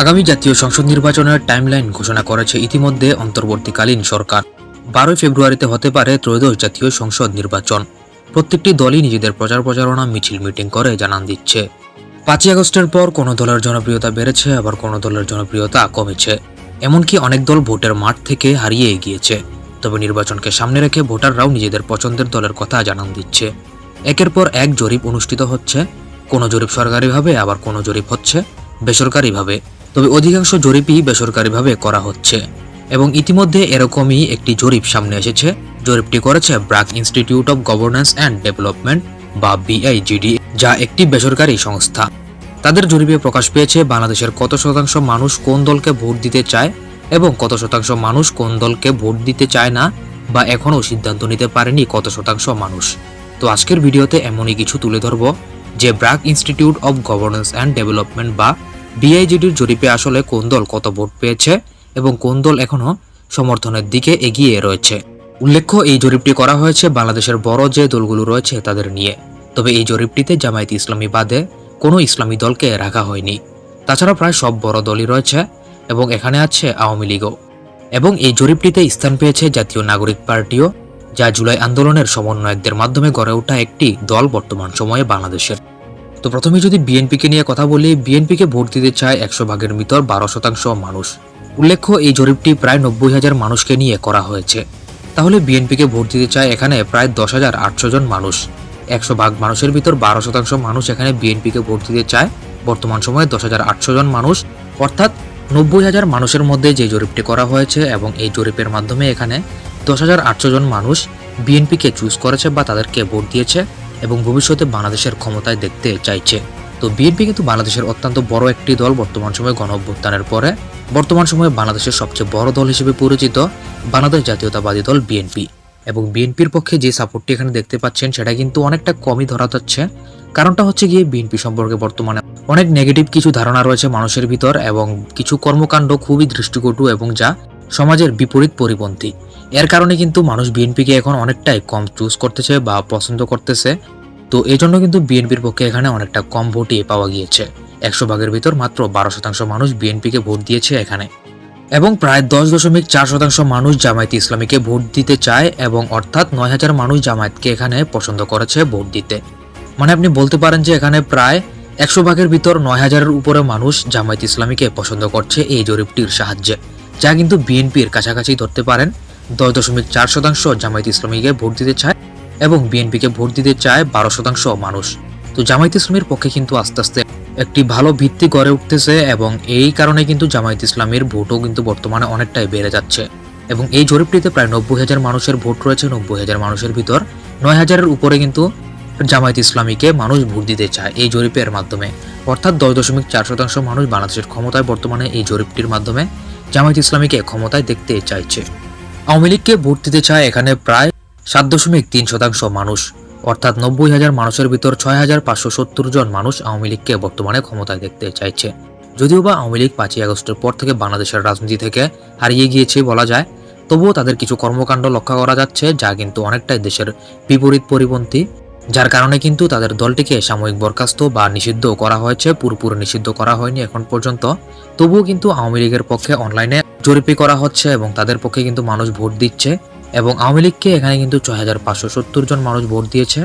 আগামী জাতীয় সংসদ নির্বাচনের টাইমলাইন ঘোষণা করেছে ইতিমধ্যে অন্তর্বর্তীকালীন সরকার। বারোই ফেব্রুয়ারিতে হতে পারে ত্রয়োদশ জাতীয় সংসদ নির্বাচন। প্রত্যেকটি দলই নিজেদের প্রচার প্রচারণা, মিছিল মিটিং করে জানান দিচ্ছে। পাঁচই আগস্টের পর কোনো দলের জনপ্রিয়তা বেড়েছে, আবার কোনো দলের জনপ্রিয়তা কমেছে। এমনকি অনেক দল ভোটের মাঠ থেকে হারিয়ে গিয়েছে। তবে নির্বাচনকে সামনে রেখে ভোটাররাও নিজেদের পছন্দের দলের কথা জানান দিচ্ছে। একের পর এক জরিপ অনুষ্ঠিত হচ্ছে। কোনো জরিপ সরকারিভাবে, আবার কোনো জরিপ হচ্ছে বেসরকারিভাবে। তবে অধিকাংশ জরিপই বেসরকারিভাবে করা হচ্ছে এবং ইতিমধ্যে এরকমই একটি জরিপ সামনে এসেছে। জরিপটি করেছে BRAC Institute of Governance and Development, বা বিআইজিডি যা একটি বেসরকারি সংস্থা। তাদের জরিপে প্রকাশ পেয়েছে বাংলাদেশের কত শতাংশ মানুষ কোন দলকে ভোট দিতে চায় এবং কত শতাংশ মানুষ কোন দলকে ভোট দিতে চায় না, বা এখনও সিদ্ধান্ত নিতে পারেনি কত শতাংশ মানুষ। তো আজকের ভিডিওতে এমনই কিছু তুলে ধরব, যে BRAC Institute of Governance and Development বা বিআইজিডির জরিপে আসলে কোন দল কত ভোট পেয়েছে এবং কোন দল এখনও সমর্থনের দিকে এগিয়ে রয়েছে। উল্লেখ্য, এই জরিপটি করা হয়েছে বাংলাদেশের বড় যে দলগুলো রয়েছে তাদের নিয়ে। তবে এই জরিপটিতে জামায়াত ইসলামী বাদে কোনো ইসলামী দলকে রাখা হয়নি। তাছাড়া প্রায় সব বড় দলই রয়েছে এবং এখানে আছে আওয়ামী লীগও। এবং এই জরিপটিতে স্থান পেয়েছে জাতীয় নাগরিক পার্টিও, যা জুলাই আন্দোলনের সমন্বয়কদের মাধ্যমে গড়ে ওঠা একটি দল বর্তমান সময়ে বাংলাদেশের। তো প্রথমে যদি বিএনপিকে নিয়ে কথা বলি বিএনপিকে ভোট দিতে চায় একশো ভাগের ভিতর বারো শতাংশ মানুষ। উল্লেখ্য, এই জরিপটি প্রায় নব্বই হাজার মানুষকে নিয়ে করা হয়েছে। তাহলে বিএনপিকে ভোট দিতে চায় এখানে প্রায় দশ হাজার আটশো জন মানুষ। একশো ভাগ মানুষের ভিতর বারো শতাংশ মানুষ এখানে বিএনপিকে ভোট দিতে চায়। বর্তমান সময়ে দশ হাজার আটশো জন মানুষ। অর্থাৎ নব্বই হাজার মানুষের মধ্যে যে জরিপটি করা হয়েছে এবং এই জরিপের মাধ্যমে এখানে দশ হাজার আটশো জন মানুষ বিএনপিকে চুজ করেছে বা তাদেরকে ভোট দিয়েছে। এবং ভবিষ্যতে বাংলাদেশের ক্ষমতায় দেখতে চাইছে। তো বিএনপি কিন্তু বাংলাদেশের অত্যন্ত বড় একটি দল বর্তমান সময়ে গণ অভ্যুত্থানের পরে। বর্তমান সময়ে বাংলাদেশের সবচেয়ে বড় দল হিসেবে পরিচিত বাংলাদেশ জাতীয়তাবাদী দল বিএনপি। এবং বিএনপির পক্ষে যে সাপোর্টটি এখানে দেখতে পাচ্ছেন, সেটা কিন্তু অনেকটা কমই ধরা যাচ্ছে। কারণটা হচ্ছে গিয়ে বিএনপি সম্পর্কে বর্তমানে অনেক নেগেটিভ কিছু ধারণা রয়েছে মানুষের ভিতর এবং কিছু কর্মকাণ্ড খুবই দৃষ্টিকটু এবং যা সমাজের বিপরীত পরিপন্থী। এর কারণে কিন্তু মানুষ বিএনপিকে এখন অনেকটাই কম চুজ করতেছে বা পছন্দ করতেছে। তো এই জন্য কিন্তু বিএনপির পক্ষে এখানে অনেকটা কম ভোটই পাওয়া গিয়েছে। একশো ভাগের ভিতর মাত্র বারো শতাংশ মানুষ বিএনপিকে ভোট দিয়েছে এখানে। এবং প্রায় দশ দশমিক চার শতাংশ মানুষ জামায়াত ইসলামীকে ভোট দিতে চায় এবং অর্থাৎ নয় হাজার মানুষ জামায়াতকে এখানে পছন্দ করেছে ভোট দিতে। মানে আপনি বলতে পারেন যে এখানে প্রায় একশো ভাগের ভিতর নয় হাজারের উপরে মানুষ জামায়াত ইসলামীকে পছন্দ করছে এই জরিপটির সাহায্যে। যা কিন্তু বিএনপির কাছাকাছি ধরতে পারেন। দশ দশমিক চার শতাংশ জামায়াত ইসলামীকে ভোট দিতে চায় এবং বিএনপিকে ভোট দিতে চায় বারো শতাংশ মানুষ। তো জামায়াত ইসলামীর পক্ষে কিন্তু আস্তে আস্তে একটি ভালো ভিত্তি গড়ে উঠতেছে এবং এই কারণে কিন্তু জামায়াত ইসলামের ভোটও কিন্তু বর্তমানে অনেকটাই বেড়ে যাচ্ছে। এবং এই জরিপটিতে প্রায় নব্বই হাজার মানুষের ভোট রয়েছে, নব্বই হাজার মানুষের ভিতর নয় হাজারের উপরে কিন্তু জামায়াত ইসলামীকে মানুষ ভোট দিতে চায় এই জরিপের মাধ্যমে। অর্থাৎ দশ দশমিক চার শতাংশ মানুষ বাংলাদেশের ক্ষমতায় বর্তমানে এই জরিপটির মাধ্যমে জামায়াত ইসলামীকে ক্ষমতায় দেখতে চাইছে। আওয়ামী লীগকে ভোট দিতে চায় এখানে প্রায় সাত দশমিক তিন শতাংশ মানুষ। অর্থাৎ নব্বই হাজার মানুষের ভিতর ছয় হাজার পাঁচশো সত্তর জন মানুষ আওয়ামী লীগকে বর্তমানে ক্ষমতায় দেখতে চাইছে। যদিও বা আওয়ামী লীগ পাঁচই আগস্টের পর থেকে বাংলাদেশের রাজনীতি থেকে হারিয়ে গিয়েছে বলা যায়, তবুও তাদের কিছু কর্মকাণ্ড লক্ষ্য করা যাচ্ছে যা কিন্তু অনেকটাই দেশের বিপরীত পরিপন্থী, যার কারণে কিন্তু তাদের দলটিকে সাময়িক বরখাস্ত বা নিষিদ্ধ করা হয়েছে, পুরোপুরি নিষিদ্ধ করা হয়নি এখন পর্যন্ত। তবুও কিন্তু আওয়ামী লীগের পক্ষে অনলাইনে জরিপি করা হচ্ছে এবং তাদের পক্ষে কিন্তু মানুষ ভোট দিচ্ছে এবং আওয়ামী লীগকে এখানে কিন্তু ছয় হাজার সত্তর জন মানুষ ভোট দিয়েছে।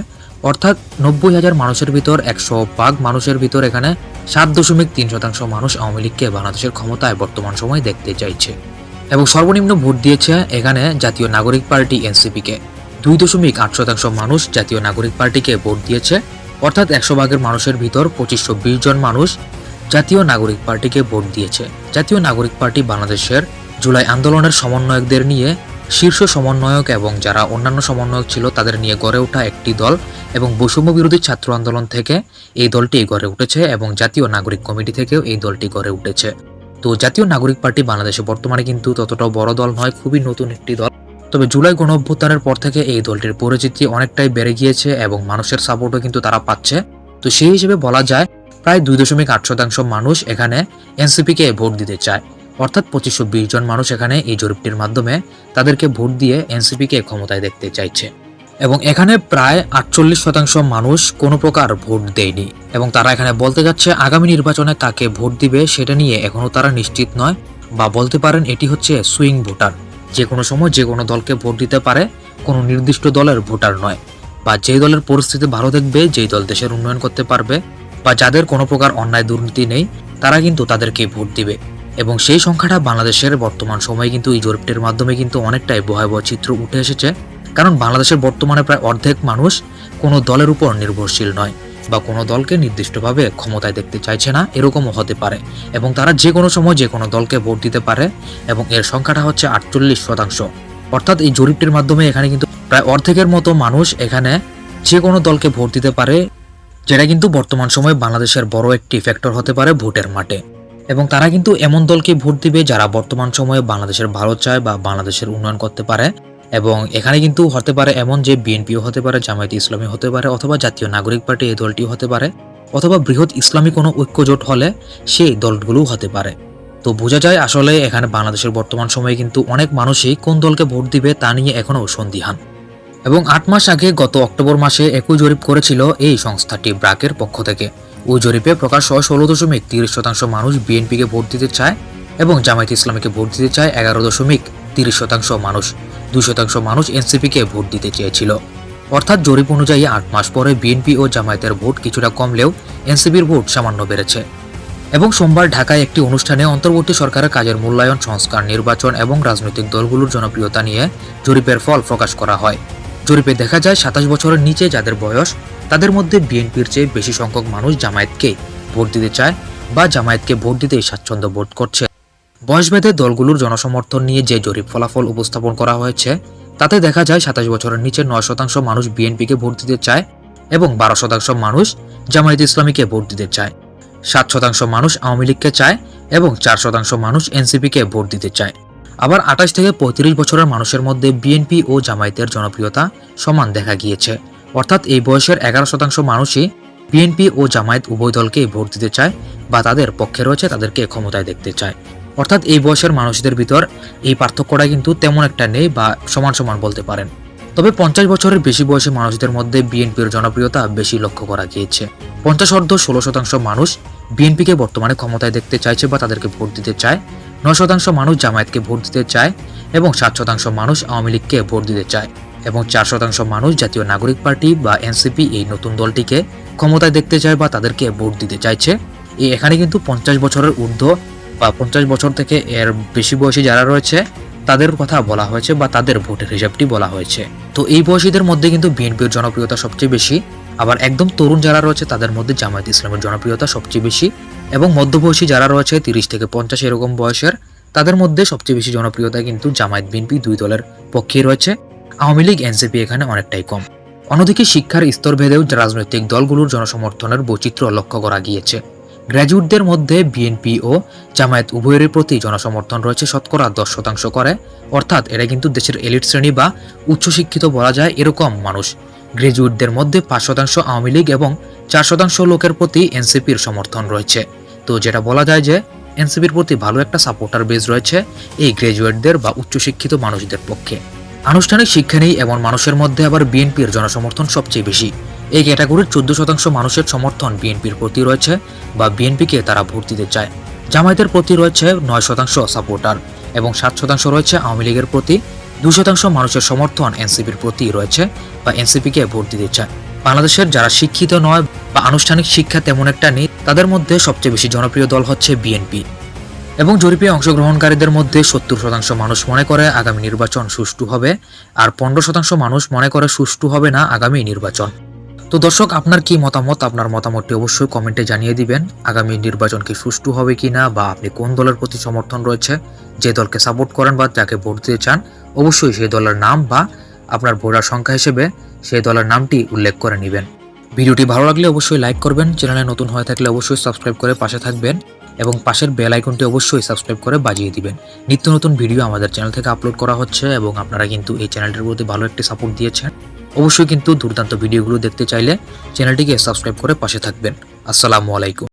অর্থাৎ নব্বই হাজার মানুষের ভিতর একশো ভাগ মানুষের ভিতর এখানে সাত দশমিক তিন শতাংশ মানুষ আওয়ামী লীগকে বাংলাদেশের ক্ষমতায় বর্তমান সময় দেখতে চাইছে। এবং সর্বনিম্ন ভোট দিয়েছে এখানে জাতীয় নাগরিক পার্টি এনসিপিকে। দুই দশমিক আট শতাংশ মানুষ জাতীয় নাগরিক পার্টিকে ভোট দিয়েছে। অর্থাৎ একশো ভাগের মানুষের ভিতর পঁচিশশো বিশ জন মানুষ জাতীয় নাগরিক পার্টিকে ভোট দিয়েছে। জাতীয় নাগরিক পার্টি বাংলাদেশের জুলাই আন্দোলনের সমন্বয়কদের নিয়ে শীর্ষ সমন্বয়ক এবং যারা অন্যান্য সমন্বয়ক ছিল তাদের নিয়ে গড়ে ওঠা একটি দল এবং বৈষম্য বিরোধী ছাত্র আন্দোলন থেকে এই দলটি গড়ে উঠেছে এবং জাতীয় নাগরিক কমিটি থেকেও এই দলটি গড়ে উঠেছে। তো জাতীয় নাগরিক পার্টি বাংলাদেশে বর্তমানে কিন্তু ততটাও বড় দল নয়, খুবই নতুন একটি দল। তবে জুলাই গণ অভ্যুত্থানের পর থেকে এই দলটির পরিচিতি অনেকটাই বেড়ে গিয়েছে এবং মানুষের সাপোর্টও কিন্তু তারা পাচ্ছে। তো সেই হিসেবে বলা যায় প্রায় দুই দশমিক আট শতাংশ মানুষ এখানে এনসিপিকে ভোট দিতে চায়। অর্থাৎ পঁচিশশো বিশ জন মানুষ এখানে এই জরিপটির মাধ্যমে তাদেরকে ভোট দিয়ে এনসিপিকে ক্ষমতায় দেখতে চাইছে। এবং এখানে প্রায় আটচল্লিশ শতাংশ মানুষ কোনো প্রকার ভোট দেয়নি। এবং তারা এখানে বলতে যাচ্ছে, আগামী নির্বাচনে কাকে ভোট দিবে সেটা নিয়ে এখনও তারা নিশ্চিত নয় বা বলতে পারেন এটি হচ্ছে সুইং ভোটার। যে কোনো সময় যে কোনো দলকে ভোট দিতে পারে, কোনো নির্দিষ্ট দলের ভোটার নয়। বা যেই দলের পরিস্থিতি ভালো দেখবে, যেই দল দেশের উন্নয়ন করতে পারবে বা যাদের কোনো প্রকার অন্যায় দুর্নীতি নেই, তারা কিন্তু তাদেরকে ভোট দিবে। এবং সেই সংখ্যাটা বাংলাদেশের বর্তমান সময়ে কিন্তু এই জরিপটির মাধ্যমে কিন্তু অনেকটাই ভয়াবহ চিত্র উঠে এসেছে। কারণ বাংলাদেশের বর্তমানে প্রায় অর্ধেক মানুষ কোনো দলের উপর নির্ভরশীল নয় বা কোনো দলকে নির্দিষ্টভাবে ক্ষমতায় দেখতে চাইছে না, এরকমও হতে পারে। এবং তারা যে কোনো সময় যে কোনো দলকে ভোট দিতে পারে এবং এর সংখ্যাটা হচ্ছে আটচল্লিশ শতাংশ। অর্থাৎ এই জরিপটির মাধ্যমে এখানে কিন্তু প্রায় অর্ধেকের মতো মানুষ এখানে যে কোনো দলকে ভোট দিতে পারে যেটা কিন্তু বর্তমান সময়ে বাংলাদেশের বড় একটি ফ্যাক্টর হতে পারে ভোটের মাঠে। এবং তারা কিন্তু এমন দলকে ভোট দিবে যারা বর্তমান সময়ে বাংলাদেশের ভালো চায় বা বাংলাদেশের উন্নয়ন করতে পারে। এবং এখানে কিন্তু হতে পারে এমন যে বিএনপিও হতে পারে, জামায়াতে ইসলামী হতে পারে অথবা জাতীয় নাগরিক পার্টি এই দলটিও হতে পারে অথবা বৃহৎ ইসলামী কোনো ঐক্যজোট হলে সেই দলগুলোও হতে পারে। তো বোঝা যায় আসলে এখানে বাংলাদেশের বর্তমান সময়ে কিন্তু অনেক মানুষই কোন দলকে ভোট দিবে তা নিয়ে এখনও সন্দিহান। এবং আট মাস আগে গত অক্টোবর মাসে একই জরিপ করেছিল এই সংস্থাটি ব্রাকের পক্ষ থেকে। ওই জরিপে প্রকাশ হয় ষোলো দশমিক তিরিশ শতাংশ মানুষ বিএনপিকে ভোট দিতে চায় এবং জামায়াত ইসলামীকে ভোট দিতে চায় এগারো দশমিক তিরিশ শতাংশ মানুষ। দুই শতাংশ মানুষ এনসিপিকে ভোট দিতে চেয়েছিল। অর্থাৎ জরিপ অনুযায়ী আট মাস পরে বিএনপি ও জামায়াতের ভোট কিছুটা কমলেও এনসিপির ভোট সামান্য বেড়েছে। এবং সোমবার ঢাকায় একটি অনুষ্ঠানে অন্তর্বর্তী সরকারের কাজের মূল্যায়ন, সংস্কার, নির্বাচন এবং রাজনৈতিক দলগুলোর জনপ্রিয়তা নিয়ে জরিপের ফল প্রকাশ করা হয়। জরিপে দেখা যায়, সাতাশ বছরের নিচে যাদের বয়স, তাদের মধ্যে বিএনপির চেয়ে বেশি সংখ্যক মানুষ জামায়াতকে ভোট দিতে চায় বা জামায়াতকে ভোট দিতে স্বাচ্ছন্দ্য বোধ করছে। বয়সভেদে দলগুলোর জনসমর্থন নিয়ে যে জরিপ ফলাফল উপস্থাপন করা হয়েছে, তাতে দেখা যায়, সাতাশ বছরের নিচে নয় শতাংশ মানুষ বিএনপিকে ভোট দিতে চায় এবং বারো শতাংশ মানুষ জামায়াত ইসলামীকে ভোট দিতে চায়। সাত শতাংশ মানুষ আওয়ামী লীগকে চায় এবং চার শতাংশ মানুষ এনসিপিকে ভোট দিতে চায়। আবার আঠাশ থেকে পঁয়ত্রিশ বছরের মানুষের মধ্যে বিএনপি ও জামায়াতের জনপ্রিয়তা সমান দেখা গিয়েছে। অর্থাৎ এই বয়সের এগারো শতাংশ মানুষই বিএনপি ও জামায়াত উভয় দলকে ভোট দিতে চায় বা তাদের পক্ষে রয়েছে তাদেরকে ক্ষমতায় দেখতে চায়। অর্থাৎ এই বয়সের মানুষদের ভিতর এই পার্থক্যটা কিন্তু তেমন একটা নেই বা সমান সমান বলতে পারেন। তবে পঞ্চাশ বছরের বেশি বয়সী মানুষদের মধ্যে বিএনপির জনপ্রিয়তা বেশি লক্ষ্য করা গিয়েছে। পঞ্চাশ অর্ধ ষোলো শতাংশ মানুষ বিএনপিকে বর্তমানে ক্ষমতায় দেখতে চাইছে বা তাদেরকে ভোট দিতে চায়, নয় শতাংশ মানুষ জামায়াতকে ভোট দিতে চায় এবং সাত শতাংশ মানুষ আওয়ামী লীগকে ভোট দিতে চায় এবং চার শতাংশ মানুষ জাতীয় নাগরিক পার্টি বা এনসিপি এই নতুন দলটিকে ক্ষমতায় দেখতে চায় বা তাদেরকে ভোট দিতে চাইছে। এখানে কিন্তু পঞ্চাশ বছরের ঊর্ধ্ব বা পঞ্চাশ বছর থেকে এর বেশি বয়সী যারা রয়েছে তাদের কথা বলা হয়েছে বা তাদের ভোটের হিসাবটি বলা হয়েছে। তো এই বয়সীদের মধ্যে কিন্তু বিএনপির জনপ্রিয়তা সবচেয়ে বেশি, আবার একদম তরুণ যারা রয়েছে তাদের মধ্যে জামায়াত ইসলামের জনপ্রিয়তা সবচেয়ে বেশি, এবং মধ্যবয়সী যারা রয়েছে তিরিশ থেকে পঞ্চাশ এরকম বয়সের, তাদের মধ্যে সবচেয়ে বেশি জনপ্রিয়তা কিন্তু জামায়াত বিএনপি দুই দলের পক্ষে রয়েছে। আওয়ামী লীগ, এনসিপি এখানে অনেকটাই কম। অন্যদিকে শিক্ষার স্তর ভেদেও রাজনৈতিক দলগুলোর জনসমর্থনের বৈচিত্র্য লক্ষ্য করা গিয়েছে। গ্র্যাজুয়েটদের মধ্যে বিএনপি ও জামায়াত উভয়ের প্রতি জনসমর্থন রয়েছে শতকরা দশ শতাংশ করে। অর্থাৎ এরা কিন্তু দেশের এলিট শ্রেণি বা উচ্চশিক্ষিত বলা যায় এরকম মানুষ। গ্র্যাজুয়েটদের মধ্যে পাঁচ শতাংশ আওয়ামী লীগ এবং চার শতাংশ লোকের প্রতি এনসিপির সমর্থন রয়েছে। তো যেটা বলা যায় যে এনসিপির প্রতি ভালো একটা সাপোর্টার বেজ রয়েছে এই গ্র্যাজুয়েটদের বা উচ্চশিক্ষিত মানুষদের পক্ষে। আনুষ্ঠানিক শিক্ষা নেই এমন মানুষের মধ্যে আবার বিএনপির জনসমর্থন সবচেয়ে বেশি। এই ক্যাটাগরির চোদ্দ শতাংশ মানুষের সমর্থন বিএনপির প্রতি রয়েছে বা বিএনপিকে তারা ভোট দিতে চায়। জামায়াতের প্রতি রয়েছে নয় শতাংশ সাপোর্টার এবং সাত শতাংশ রয়েছে আওয়ামী লীগের প্রতি। দুই শতাংশ মানুষের সমর্থন এনসিপির প্রতি রয়েছে বা এনসিপিকে ভোট দিতে চায়। বাংলাদেশের যারা শিক্ষিত নয় বা আনুষ্ঠানিক শিক্ষা তেমন একটা নেই, তাদের মধ্যে সবচেয়ে বেশি জনপ্রিয় দল হচ্ছে বিএনপি। এবং জরিপে অংশগ্রহণকারীদের মধ্যে সত্তর শতাংশ মানুষ মনে করে আগামী নির্বাচন সুষ্ঠু হবে, আর পনেরো শতাংশ মানুষ মনে করে সুষ্ঠু হবে না আগামী নির্বাচন। তো দর্শক, আপনার কি মতামত? আপনার মতামতটি অবশ্যই কমেন্টে জানিয়ে দিবেন। আগামী নির্বাচন কি সুষ্ঠু হবে কি না বা আপনি কোন দলের প্রতি সমর্থন রয়েছে? যে দলকে সাপোর্ট করেন বা যাকে ভোট দিতে চান, অবশ্যই সেই দলের নাম বা আপনার ভোটার সংখ্যা হিসেবে সেই দলের নামটি উল্লেখ করে নেবেন। ভিডিওটি ভালো লাগলে অবশ্যই লাইক করবেন। চ্যানেলে নতুন হয়ে থাকলে অবশ্যই সাবস্ক্রাইব করে পাশে থাকবেন এবং পাশের বেল আইকনটি অবশ্যই সাবস্ক্রাইব করে বাজিয়ে দিবেন। নিত্য নতুন ভিডিও আমাদের চ্যানেল থেকে আপলোড করা হচ্ছে এবং আপনারা কিন্তু এই চ্যানেলটির প্রতি ভালো একটি সাপোর্ট দিয়েছেন। অবশ্যই কিন্তু দুর্দান্ত ভিডিওগুলো দেখতে চাইলে চ্যানেলটিকে সাবস্ক্রাইব করে পাশে থাকবেন। আসসালামু আলাইকুম।